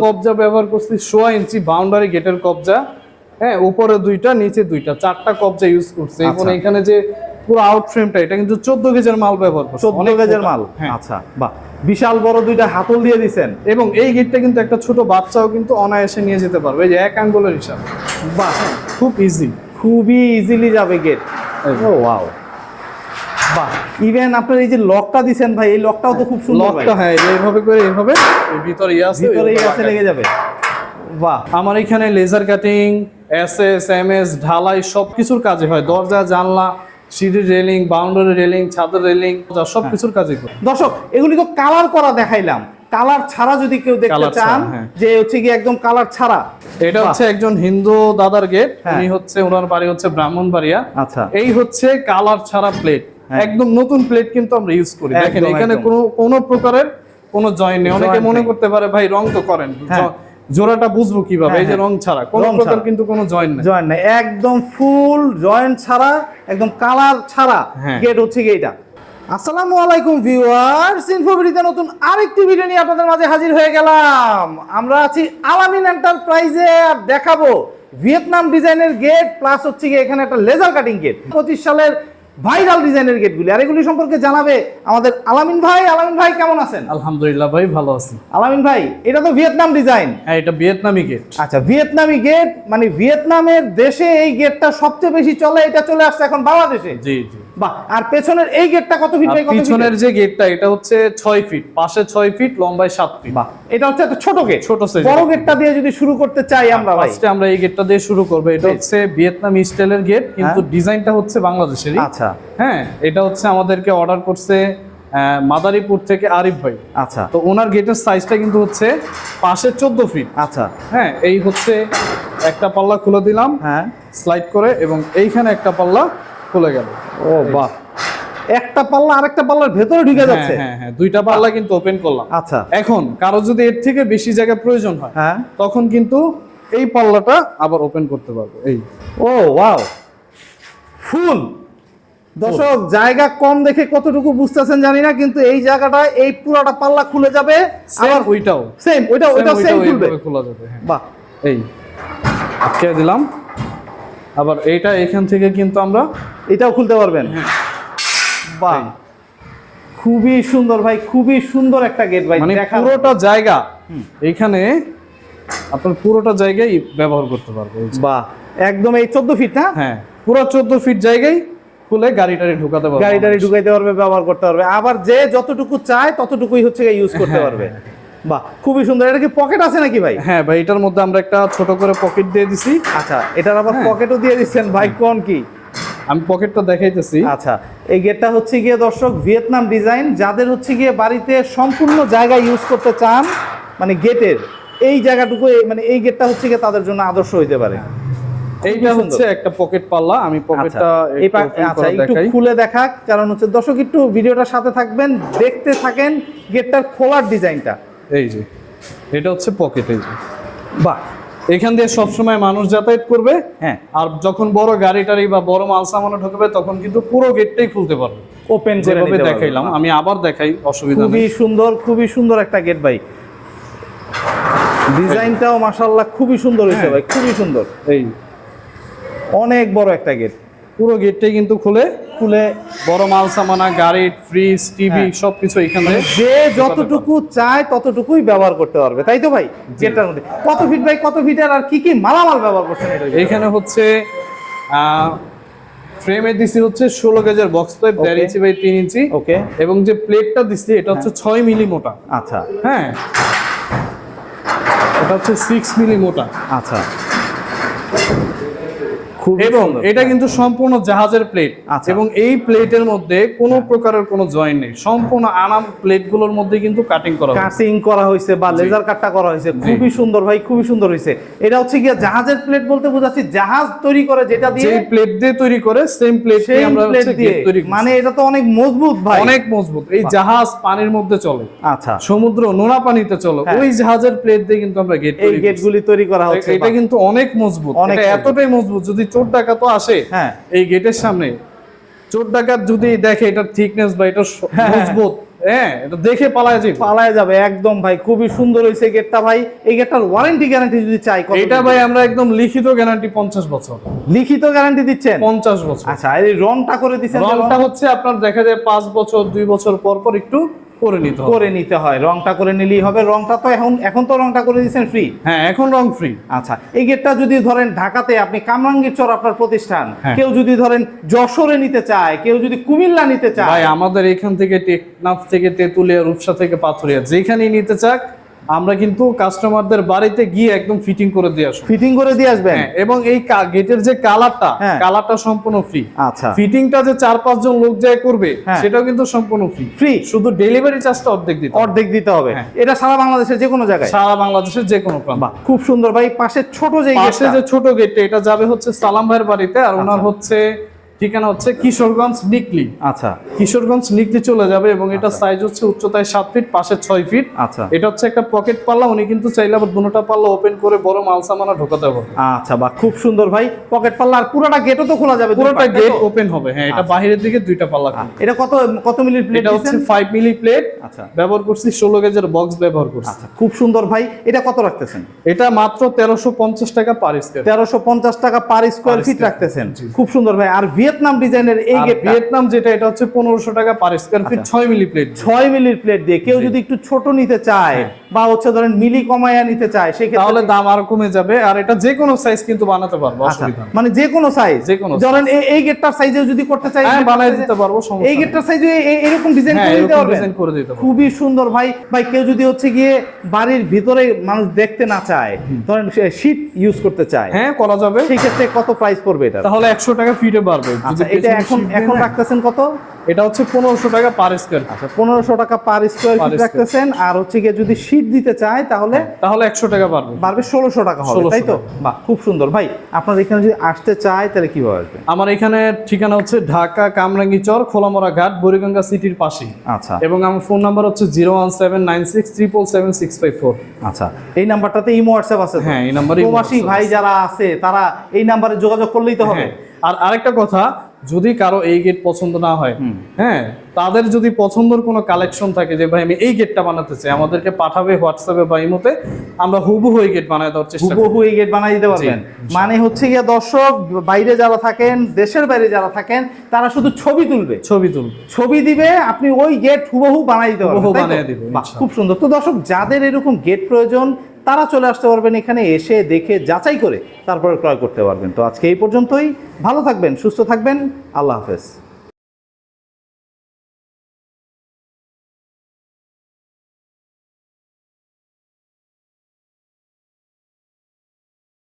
কবজা ব্যবহার করছি সোয়া ইঞ্চি বাউন্ডারি গেটের কবজা। হ্যাঁ উপরে দুইটা নিচে দুইটা চারটা কবজা ইউজ করছে। এবং। এখানে যে পুরো আউট ফ্রেমটা এটা কিন্তু চোদ্দ গেজের মাল ব্যবহার করছে। চোদ্দ অনেক গেজের মাল? হ্যাঁ। আচ্ছা বাহ। বিশাল বড় দুইটা হাতল দিয়ে দিছেন। এবং এই গেটটা কিন্তু একটা ছোট বাচ্চাও কিন্তু অনায়াসে নিয়ে যেতে পারবে। এই যে এক আঙ্গুলের হিসাব। বাহ খুব ইজি খুবই ইজিলি যাবে গেট ও ওয়াও বাহ। ইভেন আপনার এই যে লকটা দিছেন ভাই এই লকটাও তো খুব সুন্দর লকটা হ্যাঁ এই এইভাবে করে এইভাবে এই ভিতরে ইয়ে আছে ভিতরে এইভাবে আছে লেগে যাবে। বাহ। আমার এখানে laser cutting S S M S ঢালাই সব কিছুর কাজে হয়। দরজা জানলা সিঁড়ির রেলিং বাউন্ডারি রেলিং ছাদের রেলিং সব কিছুর কাজে করি দর্শক এগুলি তো কালার করা দেখাইলাম। কালার ছাড়া যদি কেউ দেখতে চান হ্যাঁ। যে হচ্ছে কি একদম কালার ছাড়া। এটা হচ্ছে একজন হিন্দু দাদার গেট হ্যাঁ। উনি হচ্ছে ওনার বাড়ি হচ্ছে ব্রাহ্মণবাড়িয়া। আচ্ছা। এই হচ্ছে কালার ছাড়া প্লেট হ্যাঁ। একদম নতুন প্লেট কিন্তু আমরা ইউজ করি। দেখেন এখানে। কোনো কোনো প্রকারের কোনো জয়েন্ট নেই। অনেকে মনে করতে পারে ভাই রং তো করেন। হ্যাঁ। জোড়াটা বুঝব কীভাবে? হ্যাঁ, এই যে হ্যাঁ। রং ছাড়া। কোনো প্রকার কিন্তু কোনো জয়েন্ট নেই। জয়েন্ট নাই। একদম ফুল জয়েন্ট ছাড়া একদম কালার ছাড়া হ্যাঁ। গেট হচ্ছে কি এটা। আসসালামু আলাইকুম ভিউয়ার্স ইনফোভিডিতে নতুন আরেকটি ভিডিও নিয়ে আপনাদের মাঝে হাজির হয়ে গেলাম। আমরা আছি আলামিন এন্টারপ্রাইজে আর দেখাবো ভিয়েতনাম ডিজাইনের গেট প্লাস হচ্ছে কি এখানে একটা লেজার কাটিং গেট পঁচিশ সালের ভাইরাল ডিজাইনের গেটগুলি আর এগুলি সম্পর্কে জানাবে আমাদের আলামিন ভাই। আলামিন ভাই কেমন আছেন? আলহামদুলিল্লাহ ভাই ভালো আছি। আলামিন ভাই এটা তো ভিয়েতনাম ডিজাইন হ্যাঁ এটা ভিয়েতনামি গেট আচ্ছা ভিয়েতনামি গেট মানে ভিয়েতনামের দেশে এই গেটটা সবচেয়ে বেশি চলে এটা চলে আসছে এখন বাংলাদেশে। জি জি। বাহ আর পেছনের এই গেটটা কত ফিট বাই কত পিছনের যে গেটটা এটা হচ্ছে ছয় ফিট পাশে ছয় ফিট লম্বায় সাত ফিট বাহ এটা হচ্ছে একটা ছোট গেট ছোট size বড় গেটটা দিয়ে যদি শুরু করতে চাই আমরা ভাই। ফার্স্টে আমরা এই গেটটা দিয়ে শুরু করব। এটা হচ্ছে ভিয়েতনাম স্টাইলের গেট কিন্তু ডিজাইনটা হচ্ছে বাংলাদেশেরই। আচ্ছা। হ্যাঁ এটা হচ্ছে আমাদেরকে অর্ডার করছে মাদারীপুর থেকে আরিফ ভাই। আচ্ছা। তো ওনার গেটের সাইজটা কিন্তু হচ্ছে পাশে চোদ্দ ফিট আচ্ছা। হ্যাঁ এই হচ্ছে একটা পাল্লা খুলে দিলাম। হ্যাঁ। স্লাইড করে এবং এইখানে একটা পাল্লা খুলে গেল। ও বাহ। একটা পাল্লা আরেকটা পাল্লার ভেতরে ঢুকে হ্যাঁ যাচ্ছে। হ্যাঁ হ্যাঁ দুইটা পাল্লা কিন্তু ওপেন করলাম। আচ্ছা। এখন কারও যদি এর থেকে বেশি জায়গা প্রয়োজন হয় হ্যাঁ। তখন কিন্তু এই পাল্লাটা আবার ওপেন করতে পারব। এই। ও ওয়াও ফুল। দর্শক জায়গা কম দেখে কতটুকু বুঝতেছেন জানি না কিন্তু এই জায়গাটা এই পুরাটা পাল্লা খুলে যাবে। আবার ওইটাও। সেম ওইটা ওইটা সেম খুলবে। খোলা যাবে হ্যাঁ। বাহ। এই। আটকে দিলাম। আবার এটা এখান থেকে কিন্তু আমরা এটাও খুলতে পারবেন। বাহ। খুবই সুন্দর ভাই খুবই সুন্দর একটা গেট ভাই মানে পুরোটা জায়গা। এইখানে আপনার পুরোটা জায়গায় ব্যবহার করতে পারব বাহ। একদম এই চোদ্দ ফিট না হ্যাঁ পুরো চোদ্দ ফিট জায়গায় খুলে গাড়ি টাড়ি ঢুকাতে পারব গাড়ি টাড়ি ঢুকাইতে পারবে ব্যবহার করতে পারবে। আবার যে যতটুকু চায় ততটুকুই হচ্ছে ইউজ করতে হ্যাঁ, পারবে। বাহ খুবই সুন্দর। এটা কি পকেট আছে নাকি ভাই? হ্যাঁ ভাই এটার মধ্যে আমরা একটা ছোট করে পকেট দিয়ে দিছি। আচ্ছা এটার আবার হ্যাঁ। পকেটও দিয়ে দিচ্ছেন। ভাই কোন কি? আমি পকেটটা দেখাইতেছি। আচ্ছা এই গেটটা হচ্ছে গিয়ে দর্শক ভিয়েতনাম ডিজাইন যাদের হচ্ছে গিয়ে বাড়িতে সম্পূর্ণ জায়গা ইউজ করতে চান মানে গেটের এই জায়গাটুকু মানে এই গেটটা হচ্ছে গিয়ে তাদের জন্য আদর্শ হইতে পারে। এইটা হচ্ছে একটা পকেট পাল্লা আমি আচ্ছা পকেটটা আচ্ছা একটু খুলে দেখাক। কারণ হচ্ছে দর্শক একটু ভিডিওটার সাথে থাকবেন দেখতে থাকেন গেটটার খোলার ডিজাইনটা এই যে এটা হচ্ছে পকেট এই যে। বাহ। এখান দিয়ে সবসময় মানুষ যাতায়াত করবে। হ্যাঁ। আর যখন বড় গাড়ি টাড়ি বা বড় মাল সামানো ঢুকবে তখন কিন্তু পুরো গেটটাই খুলতে পারবে। ওপেন যেভাবে দেখাইলাম আমি আবার দেখাই অসুবিধা খুবই সুন্দর খুবই সুন্দর একটা গেট ভাই। ডিজাইনটাও মাশাআল্লাহ খুবই সুন্দর হয়েছে হ্যাঁ। ভাই খুবই সুন্দর। এই। অনেক বড় একটা গেট পুরো গেটটাই কিন্তু খুলে খুলে বড় মাল সামানা গাড়ি ফ্রিজ টিভি হ্যাঁ। সবকিছু এখানে যে যতটুকু চায় ততটুকুই ব্যবহার করতে পারবে তাই তো ভাই? গেটটার মধ্যে। কত ফিট বাই কত ফিটের আর কি কি মালামাল ব্যবহার করছেন এখানে হচ্ছে ফ্রেমে দিছি হচ্ছে ষোলো গেজের বক্স পাইপ দেড় ইঞ্চি বাই তিন ইঞ্চি। ওকে এবং যে প্লেটটা দিছি এটা হচ্ছে ছয় মিলি মোটা। আচ্ছা। হ্যাঁ। এটা হচ্ছে সিক্স মিলি মোটা। আচ্ছা। এবং এটা কিন্তু সম্পূর্ণ জাহাজের প্লেট আচ্ছা। এবং এই প্লেটের মধ্যে কোনো প্রকারের কোনো জয়েন্ট নেই। সম্পূর্ণ আনাম প্লেটগুলোর মধ্যে কিন্তু কাটিং করা কাটিং করা হয়েছে বা লেজার কাটটা করা হয়েছে। খুবই সুন্দর ভাই খুবই সুন্দর হয়েছে। এটা হচ্ছে গিয়ে জাহাজের প্লেট বলতে বোঝাচ্ছি জাহাজ তৈরি করে যেটা দিয়ে প্লেট দিয়ে তৈরি করে সেম প্লেট আমরা প্লেট দিয়ে। তৈরি মানে এটা তো অনেক মজবুত ভাই। অনেক মজবুত। এই জাহাজ পানির মধ্যে চলে। আচ্ছা। সমুদ্র নোনা পানিতে চলে। হ্যাঁ। ওই জাহাজের প্লেট দিয়ে কিন্তু আমরা গেট এই। গেটগুলি তৈরি করা হচ্ছে এটা কিন্তু অনেক মজবুত। এটা এতটাই মজবুত যদি চোর ডাকাত আসে হ্যাঁ। এই গেটের সামনে। চোর ডাকাত যদি দেখে এটার থিকনেস বা এটা হ্যাঁ, হ্যাঁ। মজবুত হ্যাঁ এটা দেখে পালায় যাবে। পালায় যাবে একদম ভাই খুবই সুন্দর হয়েছে গেটটা ভাই। এই গেটটার ওয়ারেন্টি গ্যারান্টি যদি চাই এটা ভাই আমরা একদম লিখিত গ্যারান্টি পঞ্চাশ বছর। লিখিত গ্যারান্টি দিচ্ছেন? বছর। আচ্ছা এই রংটা করে দিচ্ছেন যে রংটা হচ্ছে আপনার দেখা যায় পাঁচ বছর দুই বছর পর পর একটু করে নিতে করে নিতে হয়। রংটা করে নিলেই হবে। রংটা তো এখন এখন তো রংটা করে দিচ্ছেন ফ্রি হ্যাঁ এখন রং ফ্রি আচ্ছা এই গেটটা যদি ধরেন ঢাকাতে আপনি কামরাঙ্গীর চর আপনার প্রতিষ্ঠান হ্যাঁ। কেউ যদি ধরেন যশোরে নিতে চায় কেউ যদি কুমিল্লা নিতে ভাই চায় আমাদের এখান থেকে টেকনাফ থেকে তেতুলিয়া রূপসা থেকে পাথরিয়া যেখানেই নিতে চাক আমরা কিন্তু কাস্টমারদের বাড়িতে গিয়ে একদম ফিটিং করে দিয়ে আসব। ফিটিং করে দিয়ে আসবেন? হ্যাঁ এবং এই গেটের যে কালারটা হ্যাঁ। কালারটা সম্পূর্ণ ফ্রি আচ্ছা। ফিটিংটা যে চার পাঁচ জন লোক যায় করবে হ্যাঁ। সেটাও কিন্তু সম্পূর্ণ ফ্রি ফ্রি শুধু ডেলিভারি চার্জটা অর্ধেক দিতে অর্ধেক দিতে হবে। হ্যাঁ। এটা সারা বাংলাদেশের যে কোনো জায়গায়? সারা বাংলাদেশের যে কোনো প্রান্ত। খুব সুন্দর ভাই। পাশে ছোট যে পাশে যে ছোট গেটটা এটা যাবে হচ্ছে সালাম ভাইয়ের বাড়িতে আর ওনার আচ্ছা। হচ্ছে ঠিকানা হচ্ছে কিশোরগঞ্জ নিকলি। আচ্ছা। কিশোরগঞ্জ নিকলি চলে যাবে এবং এটা সাইজ হচ্ছে উচ্চতায় সাত ফিট পাশে ছয় ফিট আচ্ছা। এটা হচ্ছে একটা পকেট পাল্লা উনি কিন্তু চাইলে আবার দুটোটা পাল্লা ওপেন করে বড় মাল সামানা ঢোকাতে পারবে আচ্ছা বাহ খুব সুন্দর ভাই। পকেট পাল্লা আর পুরোটা গেটও তো খোলা যাবে পুরোটা গেট ওপেন হবে হ্যাঁ এটা আচ্ছা। বাহিরের দিকে দুইটা পাল্লা খুলবে। এটা কত কত মিলির প্লেট এটা হচ্ছে ফাইভ মিলি প্লেট আচ্ছা। ব্যবহার করছি ষোলো গেজের বক্স ব্যবহার করছি। আচ্ছা খুব সুন্দর ভাই। এটা কত রাখতেছেন? এটা মাত্র তেরোশো পঞ্চাশ টাকা পার স্কোয়ার তেরোশো পঞ্চাশ টাকা পার স্কোয়ার ফিট রাখতেছেন। খুব সুন্দর ভাই। আর ভিয়েতনাম ডিজাইনের এই আর ভিয়েতনাম যেটা এটা হচ্ছে পনেরোশো টাকা পার স্কোয়ার ফিট। ছয় মিলি প্লেট ছয় মিলির প্লেট দিয়ে। কেউ যদি একটু ছোট নিতে চায় বা হচ্ছে ধরেন মিলি কমায়া নিতে চায় সেক্ষেত্রে তাহলে দাম আরও কমে যাবে। আর এটা যে কোনো সাইজ কিন্তু বানাতে পারব আচ্ছা, অসুবিধা মানে যে কোনো সাইজ যে কোনো ধরেন এই- গেটটার সাইজে যদি করতে চাই হ্যাঁ বানাই দিতে পারব সমস্যা এই গেটটার সাইজে এরকম ডিজাইন হ্যাঁ করে দিতে পারবেন ডিজাইন করে দিতে পারব। খুবই সুন্দর ভাই। ভাই কেউ যদি হচ্ছে গিয়ে বাড়ির ভিতরে মানুষ দেখতে না চায় ধরেন শীট ইউজ করতে চায় হ্যাঁ করা যাবে। সেই ক্ষেত্রে কত প্রাইস পড়বে এটা তাহলে একশো টাকা ফিটে পারবে আচ্ছা এটা এখন এখন রাখতেছেন কত? এটা হচ্ছে পনেরোশো টাকা পার স্কোয়ার আচ্ছা পনেরোশো টাকা পার স্কোয়ার ফিট রাখতেছেন। আর হচ্ছে গিয়ে যদি শীট দিতে চায় তাহলে তাহলে একশো টাকা পারবে বাড়বে ষোলোশো টাকা হবে তাই তো? বাহ খুব সুন্দর। ভাই আপনার এখানে যদি আসতে চায় তাহলে কীভাবে আসবে? আমার এখানে ঠিকানা হচ্ছে ঢাকা কামরাঙ্গি চর খোলামোড়া ঘাট বুড়িগঙ্গা সিটির পাশে আচ্ছা। এবং আমার ফোন নাম্বার হচ্ছে zero one seven nine six triple seven six five four. আচ্ছা এই নাম্বারটাতে ইমো হোয়াটসঅ্যাপ আছে হ্যাঁ, এই নাম্বারেই প্রবাসী ভাই যারা আছে তারা এই নাম্বারে যোগাযোগ করলেই তো হবে। হ্যাঁ আর আরেকটা কথা যদি কারও এই গেট পছন্দ না হয় হ্যাঁ তাদের যদি পছন্দের কোনো কালেকশন থাকে যে ভাই আমি এই গেটটা বানাতে চাই আমাদেরকে পাঠাবে হোয়াটসঅ্যাপে বা ইমোতে আমরা হুবহু এই গেট বানায় দেওয়ার চেষ্টা করব। হুবহু এই গেট বানাই দিতে পারবেন। মানে হচ্ছে গিয়ে দর্শক বাইরে যারা থাকেন দেশের বাইরে যারা থাকেন তারা শুধু ছবি তুলবে। ছবি তুলবে। ছবি দিবে আপনি ওই গেট হুবহু বানাই দিতে পারবেন খুব সুন্দর। তো দর্শক যাদের এরকম গেট প্রয়োজন তারা চলে আসতে পারবেন এখানে, এসে দেখে যাচাই করে তারপরে ক্রয় করতে পারবেন। তো আজকে এই পর্যন্তই। ভালো থাকবেন, সুস্থ থাকবেন। আল্লাহ হাফেজ।